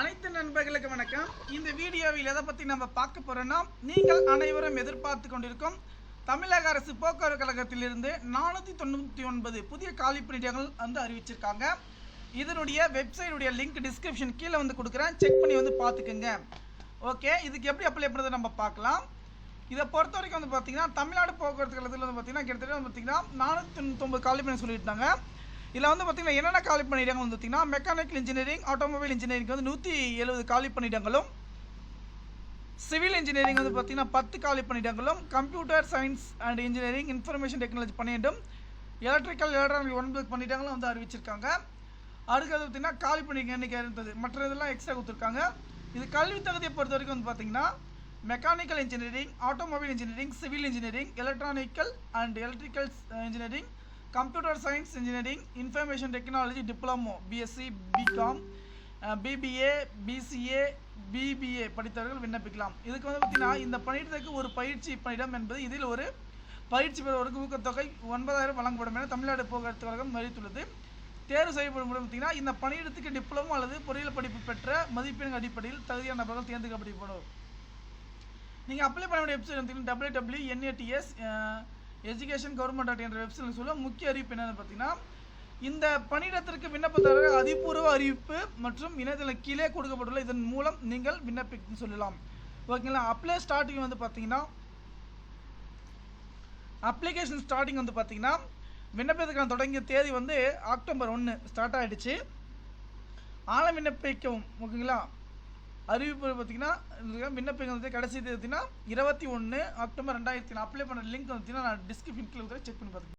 அனைத்து நண்பர்களுக்கு வணக்கம். இந்த வீடியோவில் எதை பற்றி நம்ம பார்க்க போகிறோன்னா நீங்கள் அனைவரும் எதிர்பார்த்து கொண்டிருக்கும் தமிழக அரசு போக்குவரத்து கழகத்திலிருந்து நானூற்றி தொண்ணூற்றி ஒன்பது புதிய காலி வந்து அறிவிச்சிருக்காங்க. இதனுடைய வெப்சைட்டுடைய லிங்க் டிஸ்கிரிப்ஷன் கீழே வந்து கொடுக்குறேன். செக் பண்ணி வந்து பார்த்துக்குங்க. ஓகே இதுக்கு எப்படி அப்ளை பண்ணுறது நம்ம பார்க்கலாம். இதை பொறுத்த வரைக்கும் வந்து பார்த்தீங்கன்னா தமிழ்நாடு போக்குவரத்து கழகத்தில் வந்து பார்த்தீங்கன்னா கிட்டத்தட்ட வந்து பார்த்தீங்கன்னா நானூற்றி தொண்ணூத்தொம்பது காலி பண்ணி சொல்லிட்டாங்க இதில் வந்து பார்த்தீங்கன்னா என்னென்ன காலி பணியிடங்கள் வந்து பார்த்தீங்கன்னா மெக்கானிக்கல் இன்ஜினியரிங் ஆட்டோமொபைல் இன்ஜினியரிங் வந்து நூற்றி எழுபது காலி பணியிடங்களும் சிவில் இன்ஜினியரிங் வந்து பார்த்தீங்கன்னா பத்து காலி பணியிடங்களும் computer science and engineering information technology பணியிடம் எலக்ட்ரிக்கல் எலக்ட்ரானிக் ஒன்பது பணியிடங்களும் வந்து அறிவிச்சிருக்காங்க. அடுத்தது பார்த்தீங்கன்னா காலி பணியிடங்கள் எண்ணிக்கை இருந்தது மற்ற இதெல்லாம் எக்ஸ்ட்ரா கொடுத்துருக்காங்க. இது கல்வி தகுதியை பொறுத்த வரைக்கும் வந்து பார்த்தீங்கன்னா mechanical engineering automobile engineering civil engineering electronical and electrical engineering computer science engineering information technology diploma BSc BCom BBA BCA BBA படித்தவர்கள் விண்ணப்பிக்கலாம். இதுக்கு வந்து பார்த்தீங்கன்னா இந்த பணியிடத்துக்கு ஒரு பயிற்சி பணியிடம் என்பது இதில் ஒரு பயிற்சி பெறுவதற்கு ஊக்கத்தொகை ஒன்பதாயிரம் வழங்கப்படும் என தமிழ்நாடு போக்குவரத்து கழகம் அறிவித்துள்ளது தேர்வு செய்யப்படும் முறை பார்த்தீங்கன்னா இந்த பணியிடத்துக்கு டிப்ளமோ அல்லது பொறியியல் படிப்பு பெற்ற மதிப்பெண் அடிப்படையில் தகுதியான நபர்கள் தேர்ந்தெடுக்கப்படுகிறோம் நீங்கள் அப்ளை பண்ண வேண்டிய வெப்சைட் வந்து W W NATS education government dot என்ற வெப்சைட் சொல்ல முக்கிய அறிவிப்பு என்னன்னு பார்த்தீங்கன்னா இந்த பணியிடத்திற்கு விண்ணப்பதாரர் அதிபூர்வ அறிவிப்பு மற்றும் இணையதள கீழே கொடுக்கப்பட்டுள்ள இதன் மூலம் நீங்கள் விண்ணப்பித்து சொல்லலாம். ஓகேங்களா அப்ளை ஸ்டார்டிங் வந்து பார்த்தீங்கன்னா அப்ளிகேஷன் ஸ்டார்டிங் வந்து பார்த்தீங்கன்னா விண்ணப்பத்துக்கான தொடங்கிய தேதி வந்து அக்டோபர் ஒன்று ஸ்டார்ட் ஆகிடுச்சு ஆழ விண்ணப்பிக்கவும் ஓகேங்களா அறிவிப்பு பார்த்தீங்கன்னா விண்ணப்பிக்கிறது கடைசி பார்த்தீங்கன்னா இருபத்தி ஒன்று அக்டோபர் ரெண்டாயிரத்தி அப்ளை பண்ண லிங்க் பார்த்தீங்கன்னா நான் டிஸ்கிரிப்ஷன் கீழே செக் பண்ணி பார்த்துக்கேன்